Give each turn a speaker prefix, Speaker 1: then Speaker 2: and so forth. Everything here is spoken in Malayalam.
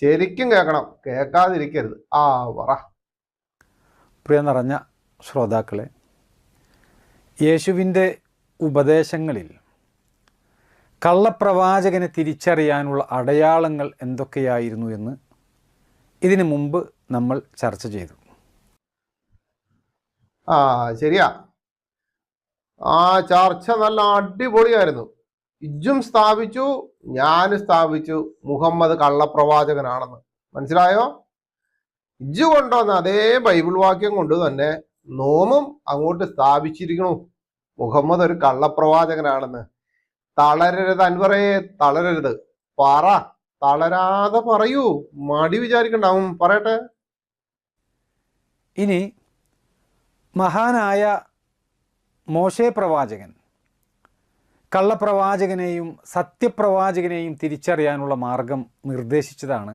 Speaker 1: ശരിക്കും കേൾക്കണം. കേൾക്കാതിരിക്കരുത്. ആ പറ.
Speaker 2: പ്രിയ നിറഞ്ഞ ശ്രോതാക്കളെ യേശുവിന്റെ ഉപദേശങ്ങളിൽ കള്ളപ്രവാചകനെ തിരിച്ചറിയാനുള്ള അടയാളങ്ങൾ എന്തൊക്കെയായിരുന്നു എന്ന് ഇതിനു മുമ്പ് നമ്മൾ ചർച്ച ചെയ്തു.
Speaker 1: ആ ശരിയാ. ആ ചർച്ച നല്ല അടിപൊളിയായിരുന്നു. ഇജ്ജും സ്ഥാപിച്ചു ഞാൻ സ്ഥാപിച്ചു. മുഹമ്മദ് കള്ളപ്രവാചകനാണെന്ന്. മനസ്സിലായോ? ഇജ്ജ് കൊണ്ടുവന്ന അതേ ബൈബിൾ വാക്യം കൊണ്ട് തന്നെ നോമും അങ്ങോട്ട് സ്ഥാപിച്ചിരിക്കണു. മുഹമ്മദ് ഒരു കള്ളപ്രവാചകനാണെന്ന്. തളരരുത് അൻവറേ തളരരുത്. പറ. തളരാതെ പറയൂ. മടി വിചാരിക്കണ്ടാവും. പറയട്ടെ.
Speaker 2: ഇനി മഹാനായ മോശെ പ്രവാചകൻ. കള്ളപ്രവാചകനെയും സത്യപ്രവാചകനെയും തിരിച്ചറിയാനുള്ള മാർഗം നിർദ്ദേശിച്ചതാണ്